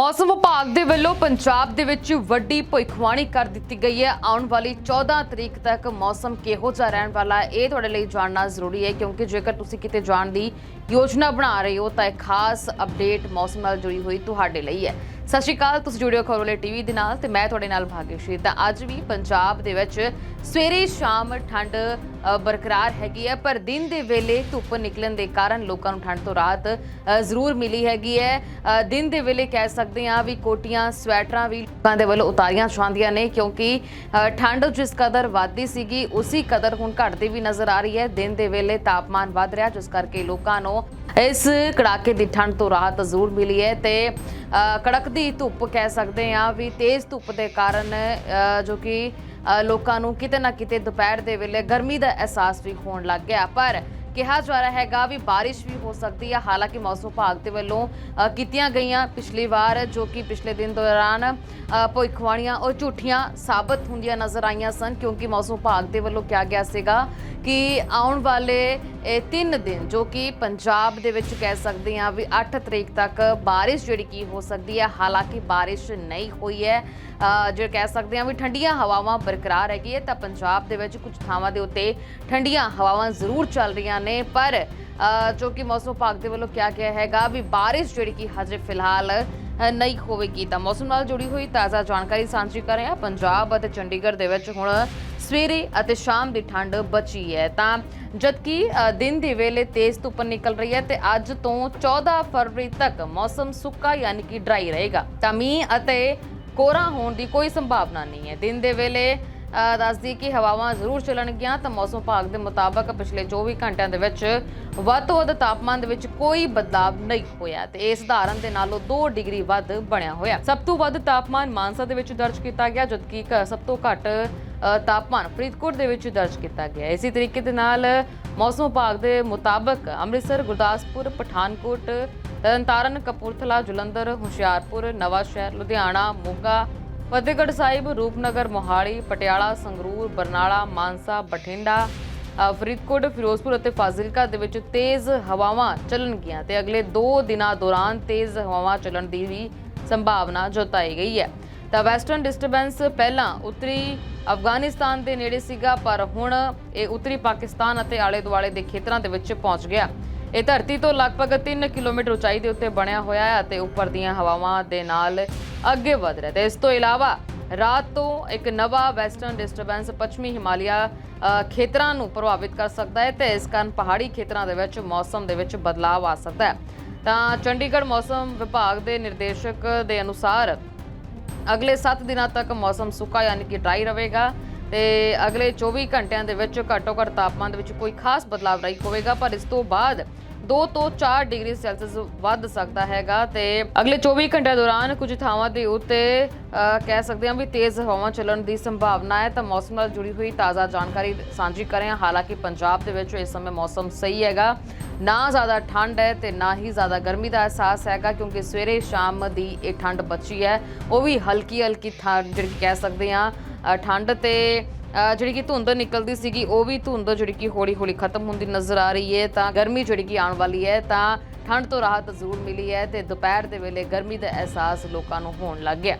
ਮੌਸਮ ਵਿਭਾਗ ਦੇ ਵੱਲੋਂ ਪੰਜਾਬ ਦੇ ਵਿੱਚ ਵੱਡੀ ਭਵਿੱਖਬਾਣੀ ਕਰ ਦਿੱਤੀ ਗਈ ਹੈ। ਆਉਣ ਵਾਲੀ 14 ਤਰੀਕ ਤੱਕ ਮੌਸਮ ਕਿਹੋ ਜਿਹਾ ਰਹਿਣ ਵਾਲਾ ਹੈ, ਇਹ ਤੁਹਾਡੇ ਲਈ ਜਾਣਨਾ ਜ਼ਰੂਰੀ ਹੈ, ਕਿਉਂਕਿ ਜੇਕਰ ਤੁਸੀਂ ਕਿਤੇ ਜਾਣ ਦੀ ਯੋਜਨਾ ਬਣਾ ਰਹੇ ਹੋ, ਤਾਂ ਇਹ ਖਾਸ ਅਪਡੇਟ ਮੌਸਮ ਨਾਲ ਜੁੜੀ ਹੋਈ ਤੁਹਾਡੇ ਲਈ ਹੈ। ਸਤਿ ਸ਼੍ਰੀ ਅਕਾਲ ਤੁਸੀਂ ਜੁੜਿਓ ਖਬਰਲੇ ਟੀਵੀ ਦੇ ਨਾਲ ਤੇ ਮੈਂ ਤੁਹਾਡੇ ਨਾਲ ਭਾਗਿਆਸ਼ੀ ਤਾਂ ਅੱਜ ਵੀ ਪੰਜਾਬ ਦੇ ਵਿੱਚ ਸਵੇਰੇ ਸ਼ਾਮ ਠੰਡ ਬਰਕਰਾਰ ਹੈਗੀ ਹੈ ਪਰ ਦਿਨ ਦੇ ਵੇਲੇ ਧੁੱਪ ਨਿਕਲਣ ਦੇ ਕਾਰਨ ਲੋਕਾਂ ਨੂੰ ਠੰਡ ਤੋਂ ਰਾਹਤ ਜ਼ਰੂਰ ਮਿਲੀ ਹੈਗੀ ਹੈ। ਦਿਨ ਦੇ ਵੇਲੇ ਕਹਿ ਸਕਦੇ ਹਾਂ ਵੀ ਕੋਟੀਆਂ ਸਵੈਟਰਾਂ ਵੀ ਲੋਕਾਂ ਦੇ ਵੱਲੋਂ ਉਤਾਰੀਆਂ ਜਾਂਦੀਆਂ ਨੇ ਕਿਉਂਕਿ ਠੰਡ ਜਿਸ ਕਦਰ ਵੱਧਦੀ ਸੀਗੀ ਉਸੇ ਕਦਰ ਹੁਣ ਘਟਦੀ ਵੀ ਨਜ਼ਰ ਆ ਰਹੀ ਹੈ। ਦਿਨ ਦੇ ਵੇਲੇ ਤਾਪਮਾਨ ਵੱਧ ਰਿਹਾ ਜਿਸ ਕਰਕੇ ਲੋਕਾਂ ਨੂੰ ਇਸ ਕੜਾਕੇ ਦੀ ਠੰਡ ਤੋਂ ਰਾਹਤ ਜ਼ਰੂਰ ਮਿਲੀ ਹੈ ਤੇ ਅ, ਕੜਕਦੀ ਧੁੱਪ ਕਹਿ ਸਕਦੇ ਹਾਂ ਵੀ ਤੇਜ਼ ਧੁੱਪ ਦੇ ਕਾਰਨ ਜੋ ਕਿ ਲੋਕਾਂ ਨੂੰ ਕਿਤੇ ਨਾ ਕਿਤੇ ਦੁਪਹਿਰ ਦੇ ਵੇਲੇ ਗਰਮੀ ਦਾ ਅਹਿਸਾਸ ਵੀ ਹੋਣ ਲੱਗ ਗਿਆ। ਪਰ ਕਿਹਾ ਜਾ ਰਿਹਾ ਹੈਗਾ ਵੀ ਬਾਰਿਸ਼ ਵੀ ਹੋ ਸਕਦੀ ਹੈ ਹਾਲਾਂਕਿ ਮੌਸਮ ਵਿਭਾਗ ਦੇ ਵੱਲੋਂ ਕੀਤੀਆਂ ਗਈਆਂ ਪਿਛਲੀ ਵਾਰ ਜੋ ਕਿ ਪਿਛਲੇ ਦਿਨ ਦੌਰਾਨ ਅ, ਭਵਿੱਖਬਾਣੀਆਂ ਉਹ ਝੂਠੀਆਂ ਸਾਬਤ ਹੁੰਦੀਆਂ ਨਜ਼ਰ ਆਈਆਂ ਸਨ ਕਿਉਂਕਿ ਮੌਸਮ ਵਿਭਾਗ ਦੇ ਵੱਲੋਂ ਕਿਹਾ ਗਿਆ ਸੀਗਾ ਕਿ ਆਉਣ ਵਾਲੇ, ਇਹ ਤਿੰਨ ਦਿਨ, ਜੋ ਕਿ ਪੰਜਾਬ ਦੇ ਵਿੱਚ ਕਹਿ ਸਕਦੇ ਹਾਂ ਵੀ 8 ਤਰੀਕ ਤੱਕ ਬਾਰਿਸ਼ ਜਿਹੜੀ ਕੀ ਹੋ ਸਕਦੀ ਹੈ, ਹਾਲਾਂਕਿ ਬਾਰਿਸ਼ ਨਹੀਂ ਹੋਈ ਹੈ ਜੇ ਕਹਿ ਸਕਦੇ ਹਾਂ ਵੀ ਠੰਡੀਆਂ ਹਵਾਵਾਂ ਬਰਕਰਾਰ ਹੈਗੀ ਹੈ, ਤਾਂ ਪੰਜਾਬ ਦੇ ਵਿੱਚ ਕੁਝ ਥਾਵਾਂ ਦੇ ਉੱਤੇ ਠੰਡੀਆਂ ਹਵਾਵਾਂ ਜ਼ਰੂਰ ਚੱਲ ਰਹੀਆਂ ਨੇ। ਪਰ ਜੋ ਕਿ ਮੌਸਮ ਵਿਭਾਗ ਦੇ ਵੱਲੋਂ ਕਿਹਾ ਗਿਆ ਹੈਗਾ ਵੀ ਬਾਰਿਸ਼ ਜਿਹੜੀ ਕਿ ਹਜੇ ਫਿਲਹਾਲ ਨਹੀਂ ਹੋਵੇਗੀ। ਤਾਂ ਮੌਸਮ ਨਾਲ ਜੁੜੀ ਹੋਈ ਤਾਜ਼ਾ ਜਾਣਕਾਰੀ ਸਾਂਝੀ ਕਰ ਰਹੇ ਹਾਂ। ਪੰਜਾਬ ਅਤੇ ਚੰਡੀਗੜ੍ਹ ਦੇ ਵਿੱਚ ਹੁਣ ਸਵੇਰੇ ਅਤੇ ਸ਼ਾਮ ਦੀ ਠੰਡ ਬਚੀ ਹੈ। ਤਾਂ ਜਦਕਿ ਦਿਨ ਦੇ ਵੇਲੇ ਤੇਜ਼ ਧੁੱਪ ਨਿਕਲ ਰਹੀ ਹੈ ਤੇ ਅੱਜ ਤੋਂ 14 ਫਰਵਰੀ ਤੱਕ ਮੌਸਮ ਸੁੱਕਾ ਯਾਨੀ ਕਿ ਡਰਾਈ ਰਹੇਗਾ। ਤਾਂ ਮੀਂਹ ਅਤੇ ਕੋਰਾ ਹੋਣ ਦੀ ਕੋਈ ਸੰਭਾਵਨਾ ਨਹੀਂ ਹੈ। ਦਿਨ ਦੇ ਵੇਲੇ ਦੱਸਦੀ ਕਿ ਹਵਾਵਾਂ ਜ਼ਰੂਰ ਚੱਲਣਗੀਆਂ ਤਾਂ ਮੌਸਮ ਵਿਭਾਗ ਦੇ ਮੁਤਾਬਕ ਪਿਛਲੇ 24 ਘੰਟਿਆਂ ਦੇ ਵਿੱਚ ਵੱਧ ਤੋਂ ਵੱਧ ਤਾਪਮਾਨ ਦੇ ਵਿੱਚ ਕੋਈ ਬਦਲਾਅ ਨਹੀਂ ਹੋਇਆ ਤੇ ਇਹ ਸਧਾਰਨ ਦੇ ਨਾਲੋਂ 2 ਡਿਗਰੀ ਵੱਧ ਬਣਿਆ ਹੋਇਆ। ਸਭ ਤੋਂ ਵੱਧ ਤਾਪਮਾਨ ਮਾਨਸਾ ਦੇ ਵਿੱਚ ਦਰਜ ਕੀਤਾ ਗਿਆ, ਜਦਕਿ ਕ- ਸਭ ਤੋਂ ਘੱਟ ਤਾਪਮਾਨ ਫਰੀਦਕੋਟ ਦੇ ਵਿੱਚ ਦਰਜ ਕੀਤਾ ਗਿਆ। ਇਸੇ ਤਰੀਕੇ ਦੇ ਨਾਲ ਮੌਸਮ ਵਿਭਾਗ ਦੇ ਮੁਤਾਬਕ ਅੰਮ੍ਰਿਤਸਰ, ਗੁਰਦਾਸਪੁਰ, ਪਠਾਨਕੋਟ, ਤਰਨਤਾਰਨ, ਕਪੂਰਥਲਾ, ਜਲੰਧਰ, ਹੁਸ਼ਿਆਰਪੁਰ ਨਵਾਂ ਸ਼ਹਿਰ ਲੁਧਿਆਣਾ, ਮੋਗਾ ਫਤਿਹਗੜ੍ਹ ਸਾਹਿਬ, ਰੂਪਨਗਰ, ਮੋਹਾਲੀ, ਪਟਿਆਲਾ, ਸੰਗਰੂਰ, ਬਰਨਾਲਾ, ਮਾਨਸਾ, ਬਠਿੰਡਾ ਫਰੀਦਕੋਟ, ਫਿਰੋਜ਼ਪੁਰ ਅਤੇ ਫਾਜ਼ਿਲਕਾ ਦੇ ਵਿੱਚ ਤੇਜ਼ ਹਵਾਵਾਂ ਚੱਲਣਗੀਆਂ ਤੇ ਅਗਲੇ 2 ਦਿਨਾਂ ਦੌਰਾਨ ਤੇਜ਼ ਹਵਾਵਾਂ ਚੱਲਣ ਦੀ ਵੀ ਸੰਭਾਵਨਾ ਜਤਾਈ ਗਈ ਹੈ। ਤਾਂ ਵੈਸਟਰਨ ਡਿਸਟਰਬੈਂਸ ਪਹਿਲਾਂ ਉੱਤਰੀ ਅਫਗਾਨਿਸਤਾਨ ਦੇ ਨੇੜੇ ਸੀਗਾ, ਪਰ ਹੁਣ ਇਹ ਉੱਤਰੀ ਪਾਕਿਸਤਾਨ ਅਤੇ ਆਲੇ ਦੁਆਲੇ ਦੇ ਖੇਤਰਾਂ ਦੇ ਵਿੱਚ ਪਹੁੰਚ ਗਿਆ। ਇਹ ਧਰਤੀ ਤੋਂ ਲਗਭਗ 3 ਕਿਲੋਮੀਟਰ ਉਚਾਈ ਦੇ ਉੱਤੇ ਬਣਿਆ ਹੋਇਆ ਹੈ ਅਤੇ ਉੱਪਰ ਦੀਆਂ ਹਵਾਵਾਂ ਦੇ ਨਾਲ ਅੱਗੇ ਵਧ ਰਿਹਾ ਤੇ ਇਸ ਤੋਂ ਇਲਾਵਾ ਰਾਤ ਤੋਂ ਇੱਕ ਨਵਾਂ ਵੈਸਟਰਨ ਡਿਸਟਰਬੈਂਸ ਪੱਛਮੀ ਹਿਮਾਲਿਆ ਖੇਤਰਾਂ ਨੂੰ ਪ੍ਰਭਾਵਿਤ ਕਰ ਸਕਦਾ ਹੈ ਤੇ ਇਸ ਕਾਰਨ ਪਹਾੜੀ ਖੇਤਰਾਂ ਦੇ ਵਿੱਚ ਮੌਸਮ ਦੇ ਵਿੱਚ ਬਦਲਾਅ ਆ ਸਕਦਾ ਹੈ। ਤਾਂ ਚੰਡੀਗੜ੍ਹ ਮੌਸਮ ਵਿਭਾਗ ਦੇ ਨਿਰਦੇਸ਼ਕ ਦੇ ਅਨੁਸਾਰ ਅਗਲੇ 7 ਦਿਨਾਂ ਤੱਕ ਮੌਸਮ ਸੁੱਕਾ ਯਾਨੀ ਕਿ ਡਰਾਈ ਰਹੇਗਾ। ਤੇ ਅਗਲੇ 24 ਘੰਟਿਆਂ ਦੇ ਵਿੱਚ ਘੱਟੋ ਘੱਟ ਤਾਪਮਾਨ ਦੇ ਵਿੱਚ ਕੋਈ ਖਾਸ ਬਦਲਾਅ ਨਹੀਂ ਹੋਵੇਗਾ, ਪਰ ਇਸ ਤੋਂ ਬਾਅਦ 2 ਤੋਂ 4 ਡਿਗਰੀ ਸੈਲਸੀਅਸ ਵੱਧ ਸਕਦਾ ਹੈਗਾ ਤੇ ਅਗਲੇ 24 ਘੰਟਿਆਂ ਦੌਰਾਨ ਕੁਝ ਥਾਵਾਂ ਦੇ ਉੱਤੇ ਕਹਿ ਸਕਦੇ ਹਾਂ ਵੀ ਤੇਜ਼ ਹਵਾਵਾਂ ਚੱਲਣ ਦੀ ਸੰਭਾਵਨਾ ਹੈ। ਤਾਂ ਮੌਸਮ ਨਾਲ ਜੁੜੀ ਹੋਈ ਤਾਜ਼ਾ ਜਾਣਕਾਰੀ ਸਾਂਝੀ ਕਰ ਰਹੇ ਹਾਂ। ਹਾਲਾਂਕਿ ਪੰਜਾਬ ਦੇ ਵਿੱਚ ਇਸ ਸਮੇਂ ਮੌਸਮ ਸਹੀ ਹੈਗਾ। ਨਾ ਜ਼ਿਆਦਾ ਠੰਡ ਹੈ ਤੇ ਨਾ ਹੀ ਜ਼ਿਆਦਾ ਗਰਮੀ ਦਾ ਅਹਿਸਾਸ ਹੈਗਾ, ਕਿਉਂਕਿ ਸਵੇਰੇ ਸ਼ਾਮ ਦੀ ਇਹ ਠੰਡ ਬਚੀ ਹੈ। ਉਹ ਵੀ ਹਲਕੀ ਹਲਕੀ ਠੰਡ ਜਿਹੜੀ ਕਹਿ ਸਕਦੇ ਹਾਂ ਠੰਡ ਤੇ ਜਿਹੜੀ ਕਿ ਧੁੰਦ ਨਿਕਲਦੀ ਸੀਗੀ, ਉਹ ਵੀ ਧੁੰਦ ਜਿਹੜੀ ਕਿ ਹੌਲੀ ਹੌਲੀ ਖਤਮ ਹੁੰਦੀ ਨਜ਼ਰ ਆ ਰਹੀ ਹੈ। ਤਾਂ ਗਰਮੀ ਜਿਹੜੀ ਕਿ ਆਉਣ ਵਾਲੀ ਹੈ, ਤਾਂ ਠੰਡ ਤੋਂ ਰਾਹਤ ਜ਼ਰੂਰ ਮਿਲੀ ਹੈ ਤੇ ਦੁਪਹਿਰ ਦੇ ਵੇਲੇ ਗਰਮੀ ਦਾ ਅਹਿਸਾਸ ਲੋਕਾਂ ਨੂੰ ਹੋਣ ਲੱਗ ਗਿਆ।